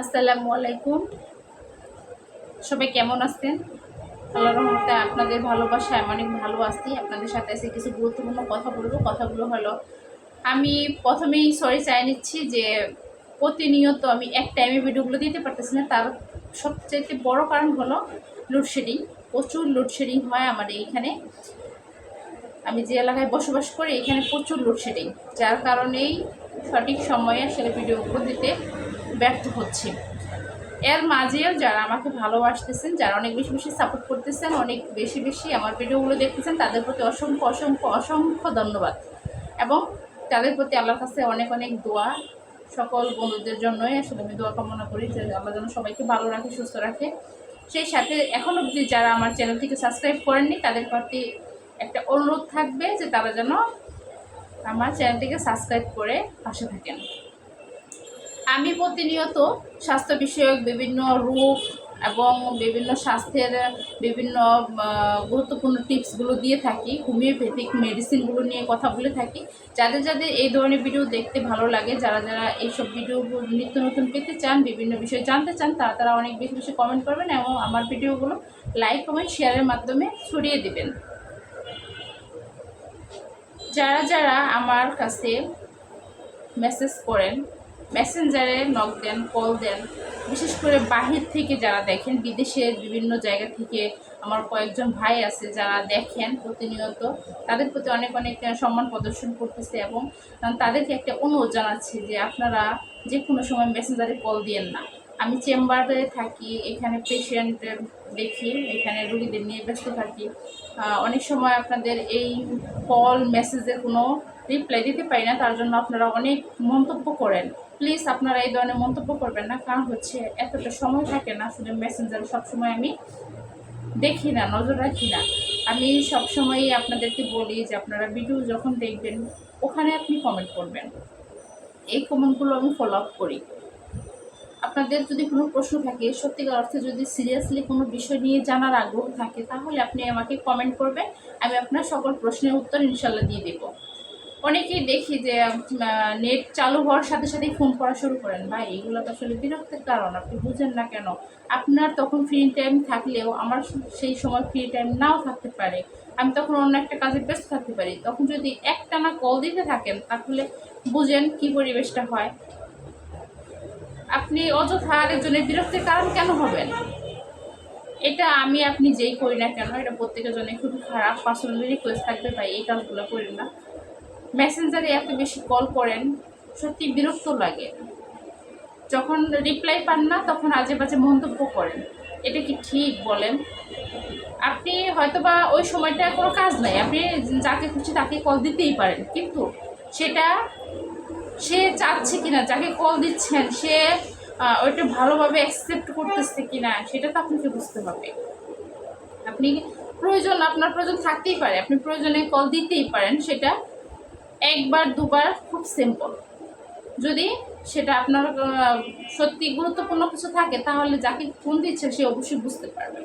আসসালামু আলাইকুম। সবাই কেমন আছেন? আল্লাহ রহমতে আপনাদের ভালোবাসায় আমি অনেক ভালো আছি। আপনাদের সাথে এসে কিছু গুরুত্বপূর্ণ কথা বলব। কথাগুলো হলো, আমি প্রথমেই সরি চাই নিচ্ছি যে প্রতিনিয়ত আমি এক টাইমে ভিডিওগুলো দিতে পারতেছি না। তার সবচেয়ে বড় কারণ হলো লোডশেডিং প্রচুর লোডশেডিং হয় আমাদের এইখানে আমি যে এলাকায় বসবাস করি, এখানে প্রচুর লোডশেডিং যার কারণেই সঠিক সময়ে আসলে ভিডিওগুলো দিতে ব্যর্থ হচ্ছে। এর মাঝেও যারা আমাকে ভালোবাসতেছেন, যারা অনেক বেশি বেশি সাপোর্ট করতেছেন, অনেক বেশি বেশি আমার ভিডিওগুলো দেখতেছেন, তাদের প্রতি অসংখ্য অসংখ্য অসংখ্য ধন্যবাদ। এবং তাদের প্রতি আল্লাহর কাছে অনেক অনেক দোয়া। সকল বন্ধুদের জন্যই আসলে আমি দোয়া কামনা করি যে আল্লাহ যেন সবাইকে ভালো রাখে, সুস্থ রাখে। সেই সাথে এখন অবধি যারা আমার চ্যানেলটিকে সাবস্ক্রাইব করেননি, তাদের প্রতি একটা অনুরোধ থাকবে যে তারা যেন আমার চ্যানেলটিকে সাবস্ক্রাইব করে পাশে থাকেন। আমি প্রতিনিয়ত স্বাস্থ্য বিষয়ক বিভিন্ন রূপ এবং বিভিন্ন স্বাস্থ্যের বিভিন্ন গুরুত্বপূর্ণ টিপসগুলো দিয়ে থাকি, হোমিওপ্যাথিক মেডিসিনগুলো নিয়ে কথা বলে থাকি। যাদের যাদের এই ধরনের ভিডিও দেখতে ভালো লাগে, যারা যারা এইসব ভিডিও নিত্য নতুন পেতে চান, বিভিন্ন বিষয় জানতে চান, তারা তারা অনেক বেশি বেশি কমেন্ট করবেন এবং আমার ভিডিওগুলো লাইক কমেন্ট শেয়ারের মাধ্যমে ছড়িয়ে দেবেন। যারা যারা আমার কাছে মেসেজ করেন মেসেঞ্জারে নক দেন কল দেন। বিশেষ করে বাহির থেকে যারা দেখেন, বিদেশের বিভিন্ন জায়গা থেকে আমার কয়েকজন ভাই আছে যারা দেখেন প্রতিনিয়ত, তাদের প্রতি অনেক অনেক সম্মান প্রদর্শন করতেছে এবং তাদেরকে একটা অনুরোধ জানাচ্ছি যে আপনারা যে কোনো সময় মেসেঞ্জারে কল দিয়েন না। আমি চেম্বারে থাকি, এখানে পেশেন্ট দেখি, এখানে রুগীদের নিয়ে ব্যস্ত থাকি। অনেক সময় আপনাদের এই কল মেসেজের কোনো রিপ্লাই দিতে পারি না, তার জন্য আপনারা অনেক মন্তব্য করেন। প্লিজ আপনারা এই ধরনের মন্তব্য করবেন না, কারণ হচ্ছে এতটা সময় থাকে না আসলে মেসেঞ্জারে সবসময় আমি দেখি না, নজর রাখি না। আমি সবসময়ই আপনাদেরকে বলি যে আপনারা ভিডিও যখন দেখবেন, ওখানে আপনি কমেন্ট করবেন। এই কমেন্টগুলো আমি ফলো আপ করি। আপনাদের যদি কোনো প্রশ্ন থাকে, সত্যিকার অর্থে যদি সিরিয়াসলি কোনো বিষয় নিয়ে জানার আগ্রহ থাকে, তাহলে আপনি আমাকে কমেন্ট করবেন, আমি আপনার সকল প্রশ্নের উত্তর ইনশাল্লাহ দিয়ে দেবো। অনেকেই দেখি যে নেট চালু হওয়ার সাথে সাথেই ফোন করা শুরু করেন। ভাই, এগুলো তো আসলে বিরক্তের কারণ, আপনি বুঝেন না কেন? আপনার তখন ফ্রি টাইম থাকলেও আমার সেই সময় ফ্রি টাইম নাও থাকতে পারে। আমি তখন অন্য একটা কাজে ব্যস্ত থাকতে পারি। তখন যদি একটানা কল দিতে থাকেন, তাহলে বুঝেন কি পরিবেশটা হয়। আপনি অযথা আরেকজনের বিরক্তির কারণ কেন হবেন? এটা আমি, আপনি যেই করি না কেন, এটা প্রত্যেকের জন্য খুবই খারাপ। পার্সোনালি রিকোয়েস্ট থাকবে ভাই, এই কাজগুলো করেন না। মেসেঞ্জারে এত বেশি কল করেন, সত্যি বিরক্ত লাগে। যখন রিপ্লাই পান না, তখন আজে বাজে মন্তব্য করেন। এটা কি ঠিক বলেন? আপনি হয়তোবা ওই সময়টা কোনো কাজ নাই। আপনি যাকে খুশি তাকে কল দিতেই পারেন, কিন্তু সেটা সে চাচ্ছে কিনা, যাকে কল দিচ্ছেন, সে ওইটা ভালোভাবে অ্যাকসেপ্ট করতেছে কিনা, সেটা তো আপনাকে বুঝতে হবে। আপনি প্রয়োজন, আপনার প্রয়োজন থাকতেই পারে, আপনি প্রয়োজনে কল দিতেই পারেন, সেটা একবার, দুবার খুব সিম্পল যদি সেটা আপনার সত্যি গুরুত্বপূর্ণ কিছু থাকে, তাহলে যাকে ফোন দিচ্ছে সে অবশ্যই বুঝতে পারবে।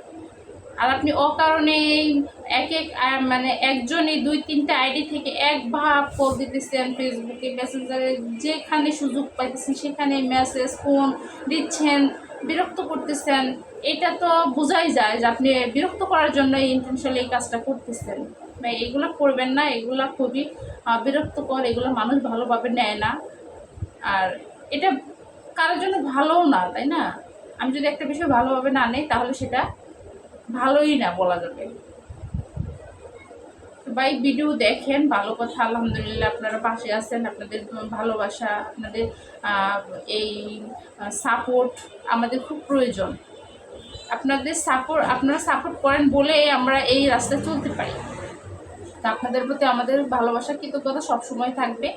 আর আপনি অকারণে এক এক মানে একজনই দুই তিনটা আইডি থেকে এক ভাব কল দিতেছেন ফেসবুকে মেসেঞ্জারে যেখানে সুযোগ পাইতেছেন সেখানে মেসেজ ফোন দিচ্ছেন, বিরক্ত করতেছেন। এটা তো বোঝাই যায় যে আপনি বিরক্ত করার জন্য ইন্টেনশনালি এই কাজটা করতেছেন। এগুলো করবেন না, এগুলো খুবই বিরক্তকর, এগুলো মানুষ ভালোভাবে নেয় না। আর এটা কারোর জন্য ভালোও না, তাই না? আমি যদি একটা বিষয় ভালোভাবে না নেই, তাহলে সেটা ভালোই না বলা যাবে। ভাই ভিডিও দেখেন, ভালো কথা, আলহামদুলিল্লাহ আপনারা পাশে আছেন, আপনাদের ভালোবাসা, আপনাদের এই সাপোর্ট আমাদের খুব প্রয়োজন। আপনাদের সাপোর্ট আপনারা সাপোর্ট করেন বলে আমরা এই রাস্তায় চলতে পারি। তা আপনাদের প্রতি আমাদের ভালোবাসা, কৃতজ্ঞতা সবসময় থাকবে।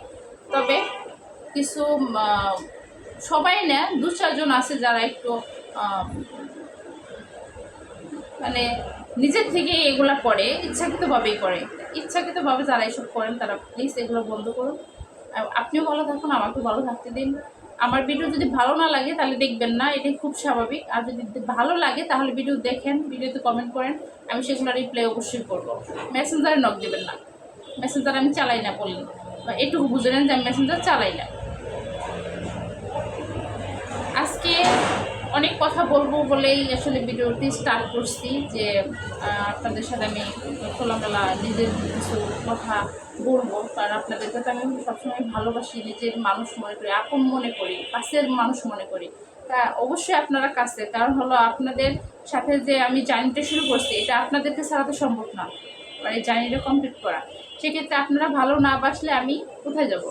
তবে কিছু সবাই না দু চারজন আছে যারা একটু মানে নিজের থেকে এগুলা করে, ইচ্ছাকৃতভাবেই করে। ইচ্ছাকৃতভাবে যারা এসব করেন তারা প্লিজ এগুলো বন্ধ করুন। আপনিও ভালো থাকুন, আমাকেও ভালো থাকতে দিন। আমার ভিডিও যদি ভালো না লাগে তাহলে দেখবেন না, এটাই খুব স্বাভাবিক। আর যদি ভালো লাগে তাহলে ভিডিও দেখেন ভিডিওতে কমেন্ট করেন, আমি সেগুলো রিপ্লাই অবশ্যই করব। মেসেঞ্জারে নক দেবেন না। মেসেঞ্জার আমি চালাই না বললেন বা এটুকু বুঝে নেন যে আমি মেসেঞ্জার চালাই না। আজকে অনেক কথা বলব বলেই আসলে ভিডিওটি স্টার্ট করছি যে আপনাদের সাথে আমি খোলামেলা নিজের কিছু কথা বলব। কারণ আপনাদেরকে তো আমি সবসময় ভালোবাসি নিজের মানুষ মনে করি, আপন মনে করি, কাছের মানুষ মনে করি। তা অবশ্যই আপনারা কাছে। কারণ হলো আপনাদের সাথে যে আমি জার্নিটা শুরু করছি, এটা আপনাদেরকে ছাড়া তো সম্ভব না। মানে জার্নিটা কমপ্লিট করা। সেক্ষেত্রে আপনারা ভালো না বাসলে আমি কোথায় যাব?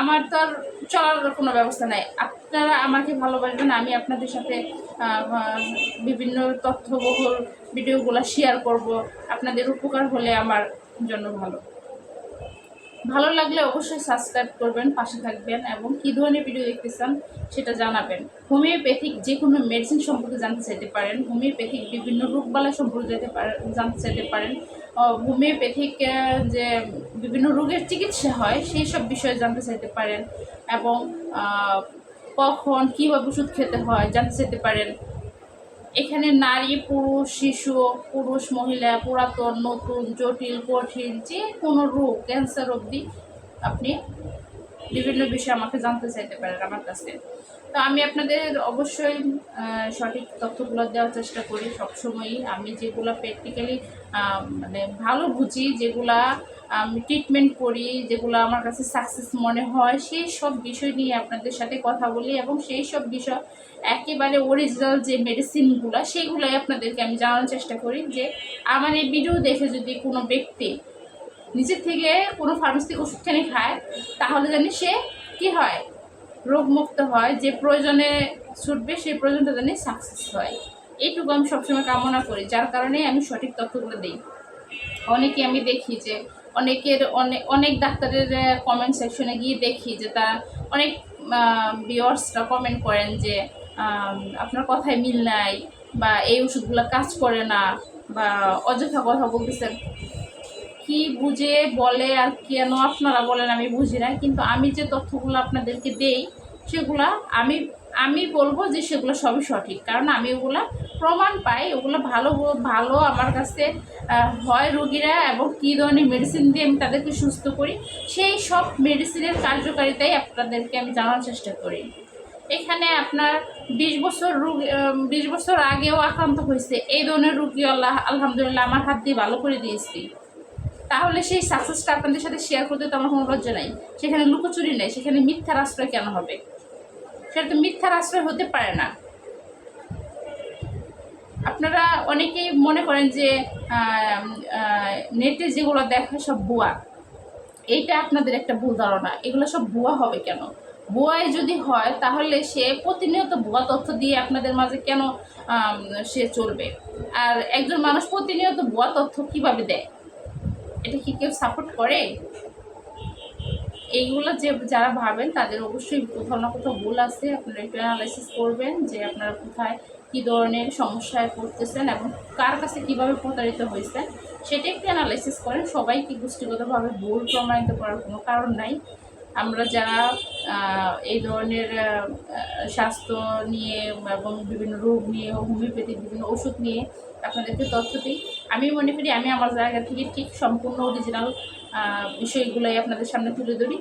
আমার তো আর চলার কোনো ব্যবস্থা নাই। আপনারা আমাকে ভালোবাসবেন, আমি আপনাদের সাথে বিভিন্ন তথ্যবহুল ভিডিওগুলো শেয়ার করব। আপনাদের উপকার হলে আমার জন্য ভালো। ভালো লাগলে অবশ্যই সাবস্ক্রাইব করবেন, পাশে থাকবেন এবং কী ধরনের ভিডিও দেখতে চান সেটা জানাবেন। হোমিওপ্যাথিক যে কোনো মেডিসিন সম্পর্কে জানতে চাইতে পারেন, হোমিওপ্যাথিক বিভিন্ন রোগবালা সম্পর্কে যেতে পারেন জানতে চাইতে পারেন হোমিওপ্যাথিক যে বিভিন্ন রোগের চিকিৎসা হয়, সেই সব বিষয়ে জানতে চাইতে পারেন এবং কখন কীভাবে ওষুধ খেতে হয় জানতে চাইতে পারেন। এখানে নারী, পুরুষ, শিশু, পুরুষ, মহিলা, পুরাতন, নতুন, জটিল, কঠিন যে কোনো রোগ ক্যান্সার অবধি আপনি বিভিন্ন বিষয়ে আমাকে জানতে চাইতে পারেন আমার কাছে। তো আমি আপনাদের অবশ্যই সঠিক তথ্যগুলো দেওয়ার চেষ্টা করি সবসময়ই। আমি যেগুলো প্র্যাকটিক্যালি মানে ভালো বুঝি, যেগুলা আমি ট্রিটমেন্ট করি, যেগুলো আমার কাছে সাকসেস মনে হয়, সেই সব বিষয় নিয়ে আপনাদের সাথে কথা বলি এবং সেই সব বিষয় একেবারে অরিজিনাল যে মেডিসিনগুলো সেইগুলোই আপনাদেরকে আমি জানানোর চেষ্টা করি যে, আমার এই ভিডিও দেখে যদি কোনো ব্যক্তি নিজের থেকে কোনো ফার্মেসি ওষুধখানি খায় তাহলে জানি সে কি হয়? রোগমুক্ত হয়, যে প্রয়োজনে ছুটবে সেই প্রয়োজনটা জানি সাকসেস হয়। এইটুকু আমি সবসময় কামনা করি, যার কারণে আমি সঠিক তথ্যগুলো দিই। অনেকে আমি দেখি যে, অনেকের অনেক অনেক ডাক্তারের কমেন্ট সেকশনে গিয়ে দেখি যে তা অনেক ভিওর্সরা কমেন্ট করেন যে আপনার কথায় মিল নাই বা এই ওষুধগুলো কাজ করে না বা অযথা কথা বলতেছেন। কি বুঝে বলে আর কেন আপনারা বলেন আমি বুঝি না, কিন্তু আমি যে তথ্যগুলো আপনাদেরকে দেই, সেগুলা আমি আমি বলব যে সেগুলো সবই সঠিক। কারণ আমি ওগুলা প্রমাণ পাই, ওগুলো ভালো ভালো আমার কাছে হয় রোগীরা এবং কী ধরনের মেডিসিন দিয়ে আমি তাদেরকে সুস্থ করি, সেই সব মেডিসিনের কার্যকারিতাই আপনাদেরকে আমি জানার চেষ্টা করি। এখানে আপনার বিশ বছর রোগ বিশ বছর আগেও আক্রান্ত হয়েছে, এই ধরনের রুগী আল্লাহ, আলহামদুলিল্লাহ আমার হাত দিয়ে ভালো করে দিয়েছি। তাহলে সেই সাকসেসটা আপনাদের সাথে শেয়ার করতে তো আমার কোনো লজ্জা নাই। সেখানে লুকোচুরি নেই, সেখানে মিথ্যার আশ্রয় কেন হবে? সেটা তো মিথ্যার আশ্রয় হতে পারে না। আপনারা অনেকেই মনে করেন যে নেটে যেগুলো দেখায় সব বুয়া। এইটা আপনাদের একটা ভুল ধারণা। এগুলো সব ভুয়া হবে কেন? ভুয়াই যদি হয়, তাহলে সে প্রতিনিয়ত ভুয়া তথ্য দিয়ে আপনাদের মাঝে কেন সে চলবে? আর একজন মানুষ প্রতিনিয়ত ভুয়া তথ্য কীভাবে দেয়? এটা কি কেউ সাপোর্ট করে? এইগুলো যে যারা ভাবেন, তাদের অবশ্যই কোথাও না কোথাও ভুল আছে। আপনারা একটু অ্যানালাইসিস করবেন যে আপনারা কোথায় কী ধরনের সমস্যায় পড়তেছেন এবং কার কাছে কীভাবে প্রতারিত হয়েছেন, সেটা একটু অ্যানালাইসিস করেন। সবাইকে গোষ্ঠীগতভাবে ভুল প্রমাণিত করার কোনো কারণ নাই। আমরা যারা এই ধরনের স্বাস্থ্য নিয়ে এবং বিভিন্ন রোগ নিয়ে হোমিওপ্যাথিক বিভিন্ন ওষুধ নিয়ে আপনাদেরকে তথ্য দিই। আমি মনে করি, আমি আমার জায়গা থেকে ঠিক সম্পূর্ণ অরিজিনাল বিষয়গুলোই আপনাদের সামনে তুলে ধরি।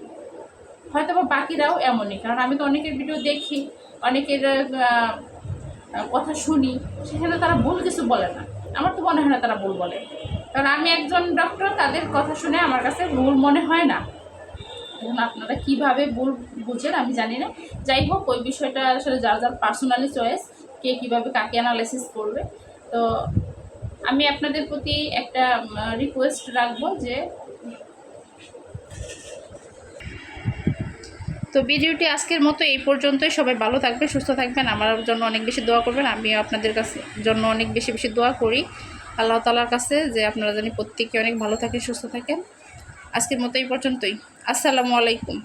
হয়তো বা বাকিরাও এমনই, কারণ আমি তো অনেকের ভিডিও দেখি, অনেকের কথা শুনি, সেখানে তারা ভুল কিছু বলে না। আমার তো মনে হয় না তারা ভুল বলে। কারণ আমি একজন ডক্টর তাদের কথা শুনে আমার কাছে ভুল মনে হয় না। এখন আপনারা কীভাবে ভুল বুঝেন আমি জানি না। যাই হোক, ওই বিষয়টা আসলে যার যার পার্সোনালি চয়েস কে কীভাবে কাকে অ্যানালাইসিস করবে। তো আমি আপনাদের প্রতি একটা রিকোয়েস্ট রাখব যে তো ভিডিওটি আজকের মতো এই পর্যন্তই। সবাই ভালো থাকবে সুস্থ থাকবেন। আমার জন্য অনেক বেশি দোয়া করবেন। আমিও আপনাদের কাছে জন্য অনেক বেশি বেশি দোয়া করি আল্লাহ তালার কাছে যে আপনারা জানি প্রত্যেকে অনেক ভালো থাকেন, সুস্থ থাকেন। আজকের মতো এই পর্যন্তই। আসসালামু আলাইকুম।